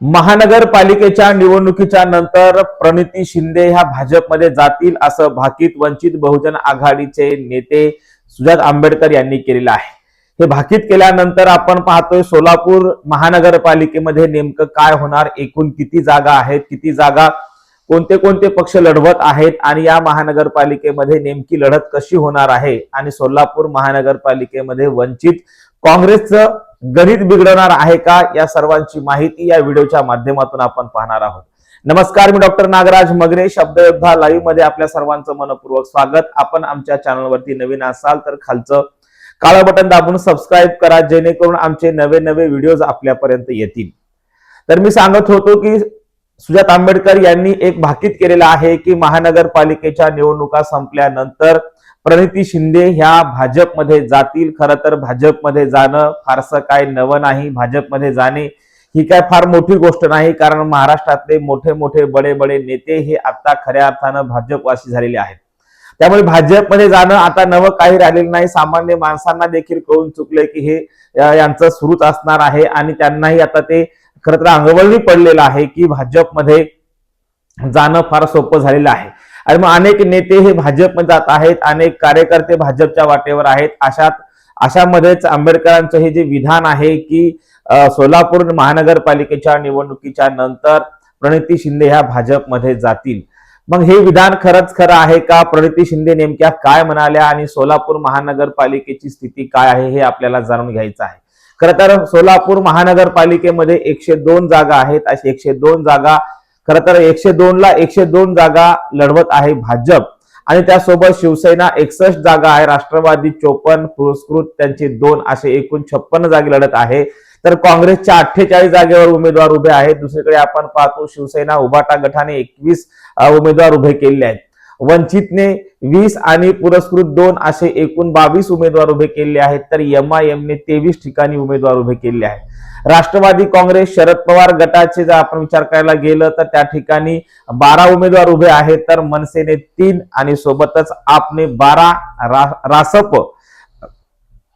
महानगरपालिकेच्या निवडणुकीच्या नंतर प्रणिती शिंदे ह्या भाजपमध्ये जातील असं भाकीत वंचित बहुजन आघाडीचे नेते सुजात आंबेडकर यांनी केलेलं आहे. हे भाकीत केल्यानंतर आपण पाहतोय सोलापूर महानगरपालिकेमध्ये नेमकं काय होणार एकूण किती जागा आहेत किती जागा कोणते कोणते पक्ष लढवत आहेत आणि या महानगरपालिकेमध्ये नेमकी लढत कशी होणार आहे आणि सोलापूर महानगरपालिकेमध्ये वंचित काँग्रेसचं गणित बिघडवणार आहे का या सर्वांची माहिती या व्हिडिओच्या माध्यमातून आपण पाहणार आहोत. नमस्कार मी डॉक्टर नागराज मगरे शब्दयोद्धा लाईव्हमध्ये आपल्या सर्वांचं मनपूर्वक स्वागत. आपण आमच्या चॅनलवरती नवीन असाल तर खालचं काळं बटन दाबून सबस्क्राईब करा जेणेकरून आमचे नवे नवे व्हिडिओज आपल्यापर्यंत येतील. तर मी सांगत होतो की सुजात आंबेडकर यांनी एक भाकीत केलेलं आहे की महानगरपालिकेच्या निवडणुका संपल्यानंतर प्रणिती शिंदे ह्या भाजपमध्ये जातील. खरं तर भाजपमध्ये जाणं फारसं काय नवं नाही. भाजपमध्ये जाणे ही काय फार मोठी गोष्ट नाही. कारण महाराष्ट्रातले मोठे मोठे बडे बडे नेते हे आता खऱ्या अर्थानं भाजपवासी झालेले आहेत. त्यामुळे भाजपमध्ये जाणं आता नवं काही राहिलेलं नाही. सामान्य माणसांना देखील कळून चुकले की हे यांचं सुरूच असणार आहे. आणि त्यांनाही आता ते खरं तर अंगवळणी पडलेलं आहे की भाजपमध्ये जाणं फार सोपं झालेलं आहे. आणि मग अनेक नेते हे भाजपमध्ये जात आहेत अनेक कार्यकर्ते भाजपच्या वाटेवर आहेत. अशात अशामध्येच आंबेडकरांचं हे जे विधान आहे की सोलापूर महानगरपालिकेच्या निवडणुकीच्या नंतर प्रणिती शिंदे ह्या भाजपमध्ये जातील. मग हे विधान खरंच खरं आहे का? प्रणिती शिंदे नेमक्या काय म्हणाल्या आणि सोलापूर महानगरपालिकेची स्थिती काय आहे हे आपल्याला जाणून घ्यायचं आहे. खरं तर सोलापूर महानगरपालिकेमध्ये एकशे दोन जागा आहेत. अशी एकशे दोन जागा खरं तर एकशे दोन ला एकशे दोन जागा लढवत आहे भाजप. आणि त्यासोबत शिवसेना एकसष्ट जागा आहे. राष्ट्रवादी चोपन्न पुरस्कृत त्यांचे दोन असे एकूण छप्पन्न जागे लढत आहे. तर काँग्रेसच्या अठ्ठेचाळीस जागेवर उमेदवार उभे आहेत. दुसरीकडे आपण पाहतो शिवसेना उभाटा गटाने एकवीस उमेदवार उभे केले आहेत. वंचितने वीस आणि पुरस्कृत दोन असे एकूण बावीस उमेदवार उभे केले आहेत तर एम आय एमने तेवीस ठिकाणी उमेदवार उभे केले आहेत. राष्ट्रवादी काँग्रेस शरद पवार गटाचे जर आपण विचार करायला गेलं तर त्या ठिकाणी बारा उमेदवार उभे आहेत तर मनसेने तीन आणि सोबतच आपने बारा रा- रासप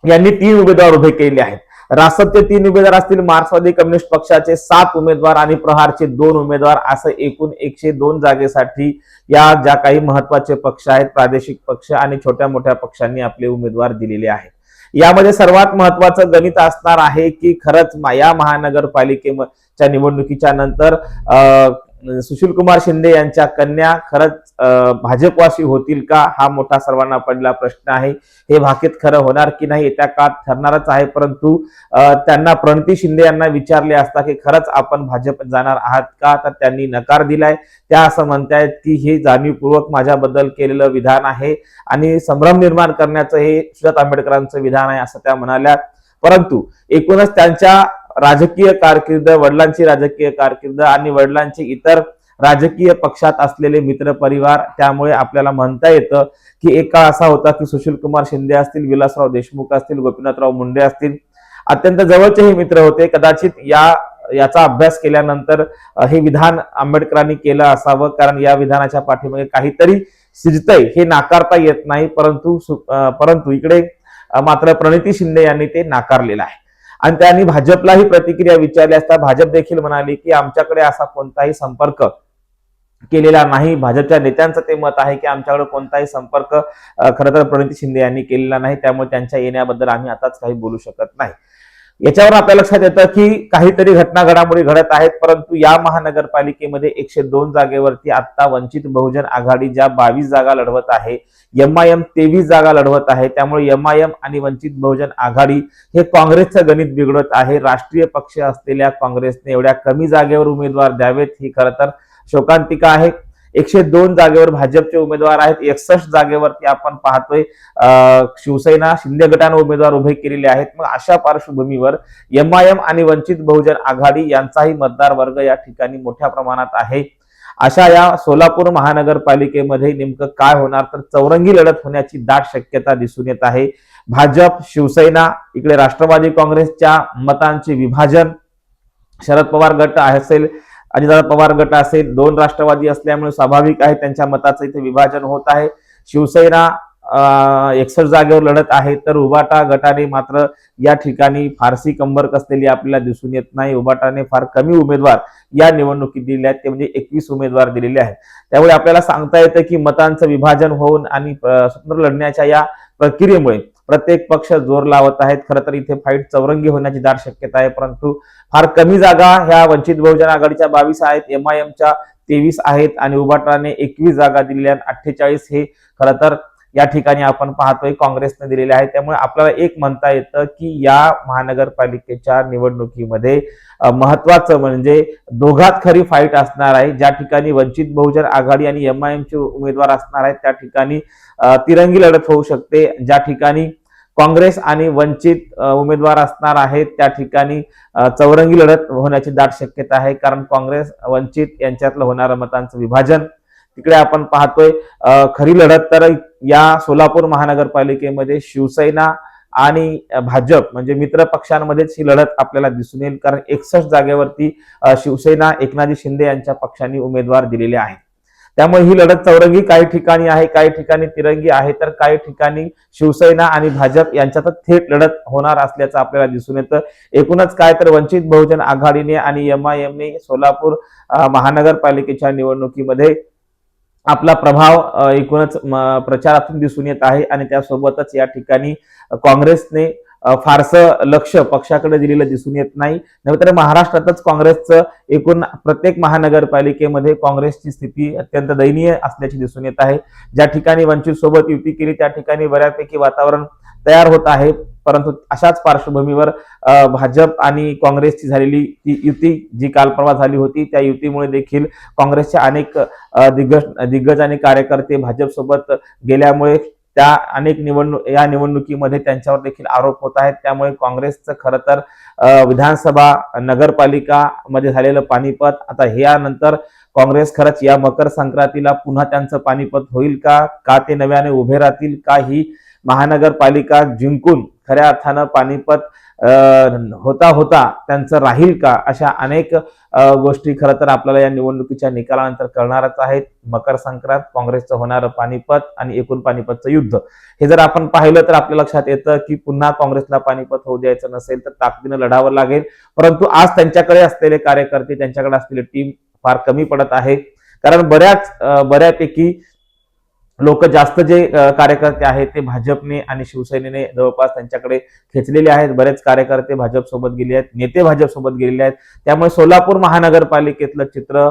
यांनी तीन उमेदवार उभे केले आहेत. रासपचे तीन उमेदवार असतील. मार्क्सवादी कम्युनिस्ट पक्षाचे सात उमेदवार आणि प्रहारचे दोन उमेदवार. असं एकूण एकशे दोन जागेसाठी या ज्या काही महत्त्वाचे पक्ष आहेत प्रादेशिक पक्ष आणि छोट्या मोठ्या पक्षांनी आपले उमेदवार दिलेले आहेत. यामध्ये सर्वात महत्वाचं गणित असणार आहे की खरंच या महानगरपालिकेच्या निवडणुकीच्या नंतर अं, म्हणजे सुशील कुमार शिंदे यांच्या कन्या खरंच भाजपवासी होतील का? हा मोठा सर्वांना पडला प्रश्न आहे. हे भाकीत खरं होणार की नाही? येत्या काळात ठरणारच आहे. परंतु त्यांना प्रणती शिंदे यांना विचारले असता की खरंच आपण भाजप जाणार आहात का? तर त्यांनी नकार दिलाय. त्या असं म्हणतायत की हे जाणीवपूर्वक माझ्याबद्दल केलेलं विधान आहे आणि संभ्रम निर्माण करण्याचं हे सुजात आंबेडकरांचं विधान आहे असं त्या म्हणाल्या. परंतु एकूणच त्यांच्या राजकीय कारकीर्द वडिलांची राजकीय कारकीर्द आणि वडिलांचे इतर राजकीय पक्षात असलेले मित्र परिवार त्यामुळे आपल्याला म्हणता येतं की एक काळ असा होता की सुशील कुमार शिंदे असतील विलासराव देशमुख असतील गोपीनाथराव मुंडे असतील. अत्यंत जवळचे हे मित्र होते. कदाचित या याचा अभ्यास केल्यानंतर हे विधान आंबेडकरांनी केलं असावं. कारण या विधानाच्या पाठीमागे काहीतरी सिजतय हे नाकारता येत नाही. परंतु सु- परंतु इकडे मात्र प्रणिती शिंदे यांनी ते नाकारलेलं आहे. आणि त्यांनी भाजपलाही प्रतिक्रिया विचारली असता भाजप देखील म्हणाली की आमच्याकडे असा कोणताही संपर्क केलेला नाही. भाजपच्या नेत्यांचं ते मत आहे की आमच्याकडे कोणताही संपर्क खरं तर प्रणिती शिंदे यांनी केलेला नाही. त्यामुळे त्यांच्या येण्याबद्दल आम्ही आताच काही बोलू शकत नाही. याच्यावर आपल्या लक्षात येतं की काहीतरी घटना घडामोडी घडत आहेत परंतु या महानगरपालिकेमध्ये एकशे दोन जागेवरती आता वंचित बहुजन आघाडी ज्या बावीस जागा लढवत आहे एम आय एम तेवीस जागा लढवत आहे त्यामुळे एम आय एम आणि वंचित बहुजन आघाडी हे काँग्रेसचं गणित बिघडत आहे. राष्ट्रीय पक्ष असलेल्या काँग्रेसने एवढ्या कमी जागेवर उमेदवार द्यावेत ही खरं तर शोकांतिका आहे. एकशे दोन जागेवर भाजपचे उमेदवार आहेत. एकसष्ट जागेवरती आपण पाहतोय अं, शिवसेना शिंदे गटाने उमेदवार उभे केलेले आहेत. मग अशा पार्श्वभूमीवर एम आय एम आणि वंचित बहुजन आघाडी यांचाही मतदार वर्ग या ठिकाणी मोठ्या प्रमाणात आहे. अशा या सोलापूर महानगरपालिकेमध्ये नेमकं काय होणार? तर चौरंगी लढत होण्याची दाट शक्यता दिसून येत आहे. भाजप शिवसेना इकडे राष्ट्रवादी काँग्रेसच्या मतांचे विभाजन शरद पवार गट असेल अजितदादा पवार गट असेल दोन राष्ट्रवादी असल्यामुळे स्वाभाविक आहे त्यांच्या मताचं इथे विभाजन होत आहे. शिवसेना एकसष्ट जागेवर लढत आहे तर उबाटा गटाने मात्र या ठिकाणी फारसी कंबर कसलेली आपल्याला दिसून येत नाही. उबाटाने फार कमी उमेदवार या निवडणुकीत दिले आहेत ते म्हणजे एकवीस उमेदवार दिलेले आहेत. त्यामुळे आपल्याला सांगता येतं की मतांचं विभाजन होऊन आणि स्वतंत्र लढण्याच्या या प्रक्रियेमुळे प्रत्येक पक्ष जोर लावत आहेत. खरं तर इथे फाईट चौरंगी होण्याची दार शक्यता आहे. परंतु फार कमी जागा ह्या वंचित बहुजन आघाडीच्या बावीस आहेत. एम आय तेवीस आहेत. आणि उभाटाने एकवीस जागा दिलेल्या अठ्ठेचाळीस हे खरं तर या ठिकाणी आपण पाहतोय काँग्रेसने दिलेले आहे. त्यामुळे आपल्याला एक म्हणता येतं की या महानगरपालिकेच्या निवडणुकीमध्ये महत्वाचं म्हणजे दोघात खरी फाईट असणार आहे. ज्या ठिकाणी वंचित बहुजन आघाडी आणि एम आय एमचे उमेदवार असणार आहेत त्या ठिकाणी तिरंगी लढत होऊ शकते. ज्या ठिकाणी काँग्रेस आणि वंचित उमेदवार असणार आहेत त्या ठिकाणी चौरंगी लढत होण्याची दाट शक्यता आहे. कारण काँग्रेस वंचित यांच्यातलं होणारं मतांचं विभाजन तिकडे आपण पाहतोय खरी लढत तर या सोलापूर महानगरपालिकेमध्ये शिवसेना आणि भाजप म्हणजे मित्र पक्षांमध्येच ही लढत आपल्याला दिसून येईल. कारण एकसष्ट जागेवरती शिवसेना एकनाथजी शिंदे यांच्या पक्षांनी उमेदवार दिलेले आहेत. त्यामुळे ही लढत चौरंगी काही ठिकाणी आहे काही ठिकाणी तिरंगी आहे तर काही ठिकाणी शिवसेना आणि भाजप यांच्यातच थेट लढत होणार असल्याचं आपल्याला दिसून येतं. एकूणच काय तर वंचित बहुजन आघाडीने आणि एम आय एमने सोलापूर महानगरपालिकेच्या निवडणुकीमध्ये आपला प्रभाव एकूणच प्रचारातून दिसून येत आहे आणि त्यासोबतच या ठिकाणी काँग्रेसने फारसं लक्ष पक्षाकडे दिलेलं दिसून येत नाही. नव्हे तर महाराष्ट्रातच काँग्रेसचं एकूण प्रत्येक महानगरपालिकेमध्ये काँग्रेसची स्थिती अत्यंत दयनीय असल्याची दिसून येत आहे. ज्या ठिकाणी वंचित सोबत युती केली त्या ठिकाणी बऱ्यापैकी वातावरण तयार होत आहे. परंतु अशाच पार्श्वभूमीवर भाजप आणि काँग्रेसची झालेली ती युती जी काल परवा झाली होती त्या युतीमुळे देखील काँग्रेसचे अनेक दिग्गज दिग्गज आणि कार्यकर्ते भाजपसोबत गेल्यामुळे त्या अनेक निवडणूक या निवडणुकीमध्ये त्यांच्यावर देखील आरोप होत आहेत. त्यामुळे काँग्रेसचं खरं तर विधानसभा नगरपालिका मध्ये झालेलं पानिपत आता यानंतर काँग्रेस खरंच या मकर संक्रांतीला पुन्हा त्यांचं पानिपत होईल का? का ते नव्याने उभे राहतील? का ही महानगरपालिका जिंकून खऱ्या अर्थानं पानिपत होता होता त्यांचं राहील का अशा अनेक गोष्टी खरं तर आपल्याला या निवडणुकीच्या निकालानंतर कळणारच आहेत. मकर संक्रांत काँग्रेसचं होणारं पानिपत आणि एकूण पानिपतचं युद्ध. हे जर आपण पाहिलं तर आपल्या लक्षात येतं की पुन्हा काँग्रेसला पानिपत होऊ द्यायचं नसेल तर ताकदीनं लढावं लागेल. परंतु आज त्यांच्याकडे असलेले कार्यकर्ते त्यांच्याकडे असलेली टीम फार कमी पडत आहे. कारण बऱ्याच बऱ्यापैकी लोक जास्त जे कार्यकर्ते आहेत ते भाजपने आणि शिवसेनेने जवळपास त्यांच्याकडे खेचलेले आहेत. बरेच कार्यकर्ते भाजप सोबत गेले आहेत नेते भाजप सोबत गेलेले आहेत. त्यामुळे सोलापूर महानगरपालिकेतलं चित्र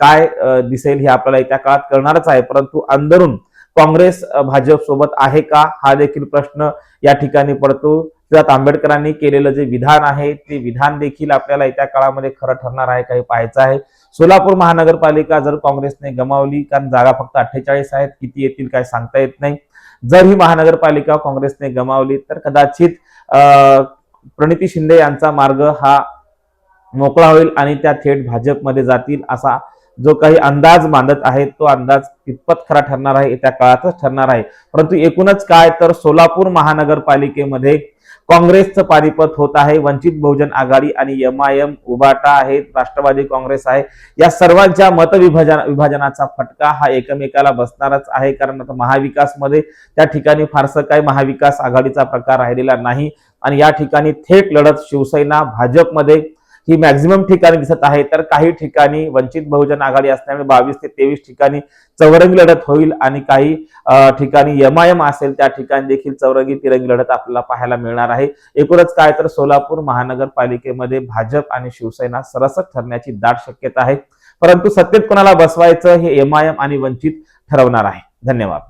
काय दिसेल हे आपल्याला येत्या काळात कळणारच आहे. परंतु अंदरून काँग्रेस भाजपसोबत भाजप सोबत आहे का? हा देखील प्रश्न या ठिकाणी पडतो. त्यात आंबेडकरांनी केलेलं जे विधान आहे ते विधान देखील आपल्याला येत्या काळामध्ये खरं ठरणार आहे काही पाहायचं आहे. सोलापूर महानगरपालिका जर काँग्रेसने गमावली कारण जागा फक्त अठ्ठेचाळीस आहेत किती येतील काय सांगता येत नाही. जर ही महानगरपालिका काँग्रेसने गमावली तर कदाचित प्रणिती शिंदे यांचा मार्ग हा मोकळा होईल आणि त्या थेट भाजपमध्ये जातील असा जो काही अंदाज मांडत आहे तो अंदाज कितपत खरा ठरणार आहे येत्या काळातच ठरणार आहे. परंतु एकूणच काय तर सोलापूर महानगरपालिकेमध्ये काँग्रेसचं पानिपत होत आहे. वंचित बहुजन आघाडी आणि एम आय एम उबाटा आहे राष्ट्रवादी काँग्रेस आहे. या सर्वांच्या मतविभाजन विभाजनाचा फटका हा एकमेकाला बसणारच आहे. कारण आता महाविकासमध्ये त्या ठिकाणी फारसं काही महाविकास आघाडीचा प्रकार राहिलेला नाही. आणि या ठिकाणी थेट लढत शिवसेना भाजपमध्ये ही मॅक्झिमम ठिकाणी दिसत आहे. तर काही ठिकाणी वंचित बहुजन आघाडी असल्यामुळे बावीस ते तेवीस ठिकाणी चौरंगी लढत होईल आणि काही ठिकाणी एम आय एम असेल त्या ठिकाणी देखील चौरंगी तिरंगी लढत आपल्याला पाहायला मिळणार आहे. एकूणच काय तर सोलापूर महानगरपालिकेमध्ये भाजप आणि शिवसेना सरसक ठरण्याची दाट शक्यता आहे. परंतु सत्तेत कोणाला बसवायचं हे एम आय एम आणि वंचित ठरवणार आहे. धन्यवाद.